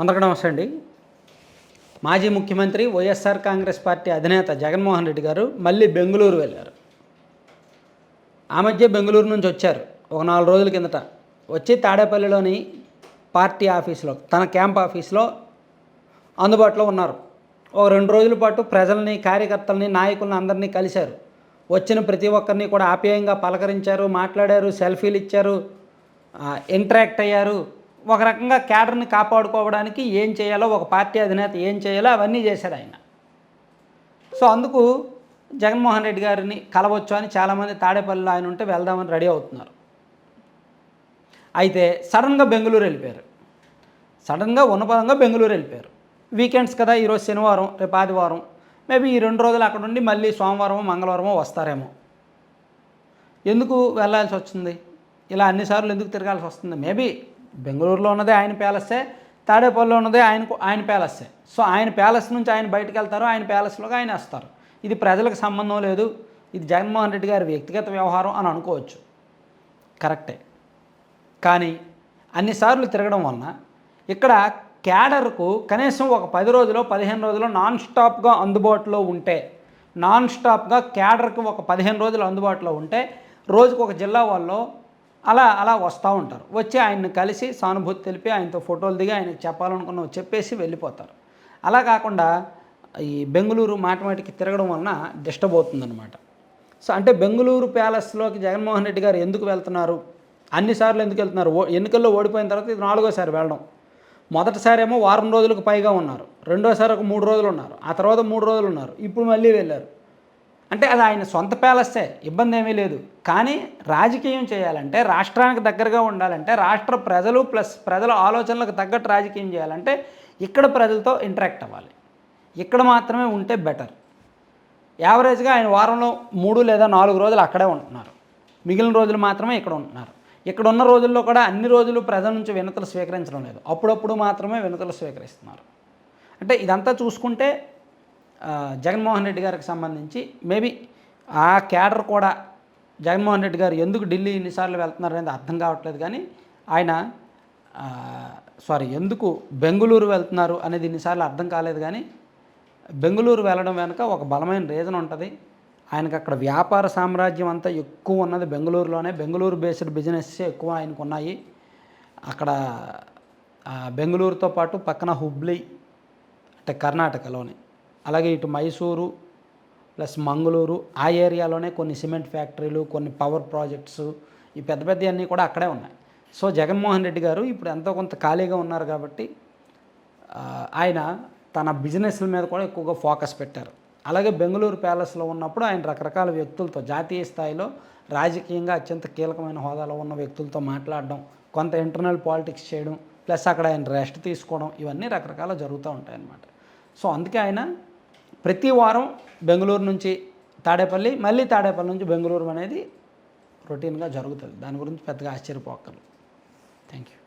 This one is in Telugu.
అందరికీ నమస్తే అండి. మాజీ ముఖ్యమంత్రి వైఎస్ఆర్ కాంగ్రెస్ పార్టీ అధినేత జగన్మోహన్ రెడ్డి గారు మళ్ళీ బెంగళూరు వెళ్ళారు. ఆ మధ్య బెంగళూరు నుంచి వచ్చారు. ఒక నాలుగు రోజుల కిందట వచ్చి తాడేపల్లిలోని పార్టీ ఆఫీస్లో తన క్యాంప్ ఆఫీస్లో అందుబాటులో ఉన్నారు. ఒక రెండు రోజుల పాటు ప్రజల్ని కార్యకర్తల్ని నాయకుల్ని అందరినీ కలిశారు. వచ్చిన ప్రతి ఒక్కరిని కూడా ఆప్యాయంగా పలకరించారు మాట్లాడారు సెల్ఫీలు ఇచ్చారు ఇంటరాక్ట్ అయ్యారు. ఒక రకంగా క్యాడర్ని కాపాడుకోవడానికి ఏం చేయాలో ఒక పార్టీ అధినేత ఏం చేయాలో అవన్నీ చేశారు ఆయన. సో అందుకు జగన్మోహన్ రెడ్డి గారిని కలవచ్చు అని చాలామంది తాడేపల్లిలో ఆయన ఉంటే వెళ్దామని రెడీ అవుతున్నారు. అయితే సడన్గా బెంగళూరు వెళ్ళిపోయారు. సడన్గా ఉన్నపదంగా బెంగళూరు వెళ్ళిపోయారు. వీకెండ్స్ కదా ఈరోజు శనివారం రేపు ఆదివారం. మేబీ ఈ రెండు రోజులు అక్కడ ఉండి మళ్ళీ సోమవారమో మంగళవారమో వస్తారేమో. ఎందుకు వెళ్ళాల్సి వచ్చింది? ఇలా అన్నిసార్లు ఎందుకు తిరగాల్సి వస్తుంది? మేబీ బెంగళూరులో ఉన్నదే ఆయన ప్యాలెస్సే తాడేపల్లిలో ఉన్నదే ఆయన ఆయన ప్యాలెస్సే. సో ఆయన ప్యాలెస్ నుంచి ఆయన బయటకు వెళ్తారు ఆయన ప్యాలెస్లోకి ఆయన వస్తారు. ఇది ప్రజలకు సంబంధం లేదు. ఇది జగన్మోహన్ రెడ్డి గారి వ్యక్తిగత వ్యవహారం అని అనుకోవచ్చు. కరెక్టే. కానీ అన్నిసార్లు తిరగడం వలన ఇక్కడ క్యాడర్కు కనీసం ఒక పది రోజులు పదిహేను రోజులు నాన్ స్టాప్గా అందుబాటులో ఉంటే నాన్ స్టాప్గా క్యాడర్కు ఒక పదిహేను రోజులు అందుబాటులో ఉంటే రోజుకు ఒక జిల్లా వాళ్ళు అలా అలా వస్తూ ఉంటారు. వచ్చి ఆయన్ని కలిసి సానుభూతి తెలిపి ఆయనతో ఫోటోలు దిగి ఆయనకి చెప్పాలనుకున్న చెప్పేసి వెళ్ళిపోతారు. అలా కాకుండా ఈ బెంగళూరు మాటమాటికి తిరగడం వలన డిస్టర్బ్ అవుతుందన్నమాట సో అంటే బెంగళూరు ప్యాలెస్లోకి జగన్మోహన్ రెడ్డి గారు ఎందుకు వెళ్తున్నారు? అన్నిసార్లు ఎందుకు వెళ్తున్నారు? ఓ ఎన్నికల్లో ఓడిపోయిన తర్వాత ఇది నాలుగోసారి వెళ్ళడం. మొదటిసారి ఏమో వారం రోజులకు పైగా ఉన్నారు. రెండోసారి ఒక మూడు రోజులు ఉన్నారు. ఆ తర్వాత మూడు రోజులు ఉన్నారు. ఇప్పుడు మళ్ళీ వెళ్ళారు. అంటే అది ఆయన సొంత ప్యాలెస్సే ఇబ్బంది ఏమీ లేదు. కానీ రాజకీయం చేయాలంటే రాష్ట్రానికి దగ్గరగా ఉండాలంటే రాష్ట్ర ప్రజలు ప్లస్ ప్రజల ఆలోచనలకు తగ్గట్టు రాజకీయం చేయాలంటే ఇక్కడ ప్రజలతో ఇంటరాక్ట్ అవ్వాలి. ఇక్కడ మాత్రమే ఉంటే బెటర్. యావరేజ్గా ఆయన వారంలో మూడు లేదా నాలుగు రోజులు అక్కడే ఉంటున్నారు. మిగిలిన రోజులు మాత్రమే ఇక్కడ ఉంటున్నారు. ఇక్కడ ఉన్న రోజుల్లో కూడా అన్ని రోజులు ప్రజల నుంచి వినతులు స్వీకరించడం లేదు. అప్పుడప్పుడు మాత్రమే వినతులు స్వీకరిస్తున్నారు. అంటే ఇదంతా చూసుకుంటే జగన్మోహన్ రెడ్డి గారికి సంబంధించి మేబీ ఆ క్యాడర్ కూడా జగన్మోహన్ రెడ్డి గారు ఎందుకు ఢిల్లీ ఇన్నిసార్లు వెళ్తున్నారు అనేది అర్థం కావట్లేదు కానీ ఆయన సారీ ఎందుకు బెంగళూరు వెళ్తున్నారు అనేది ఇన్నిసార్లు అర్థం కాలేదు కానీ బెంగళూరు వెళ్ళడం వెనుక ఒక బలమైన రీజన్ ఉంటుంది. ఆయనకు అక్కడ వ్యాపార సామ్రాజ్యం అంతా ఎక్కువ ఉన్నది బెంగళూరులోనే. బెంగళూరు బేస్డ్ బిజినెస్ ఎక్కువ ఆయనకు ఉన్నాయి. అక్కడ బెంగళూరుతో పాటు పక్కన హుబ్లీ అంటే కర్ణాటకలోనే. అలాగే ఇటు మైసూరు ప్లస్ మంగళూరు ఆ ఏరియాలోనే కొన్ని సిమెంట్ ఫ్యాక్టరీలు కొన్ని పవర్ ప్రాజెక్ట్స్ ఈ పెద్ద పెద్ద అన్నీ కూడా అక్కడే ఉన్నాయి. సో జగన్మోహన్ రెడ్డి గారు ఇప్పుడు ఎంతో కొంత ఖాళీగా ఉన్నారు కాబట్టి ఆయన తన బిజినెస్ల మీద కూడా ఎక్కువగా ఫోకస్ పెట్టారు. అలాగే బెంగళూరు ప్యాలెస్లో ఉన్నప్పుడు ఆయన రకరకాల వ్యక్తులతో జాతీయ స్థాయిలో రాజకీయంగా అత్యంత కీలకమైన హోదాలో ఉన్న వ్యక్తులతో మాట్లాడడం కొంత ఇంటర్నల్ పాలిటిక్స్ చేయడం ప్లస్ అక్కడ ఆయన రెస్ట్ తీసుకోవడం ఇవన్నీ రకరకాల జరుగుతూ ఉంటాయన్నమాట. సో అందుకే ఆయన ప్రతి వారం బెంగళూరు నుంచి తాడేపల్లి మళ్ళీ తాడేపల్లి నుంచి బెంగళూరు అనేది రొటీన్గా జరుగుతుంది. దాని గురించి పెద్దగా ఆశ్చర్యపోక్కర్లేదు. Thank you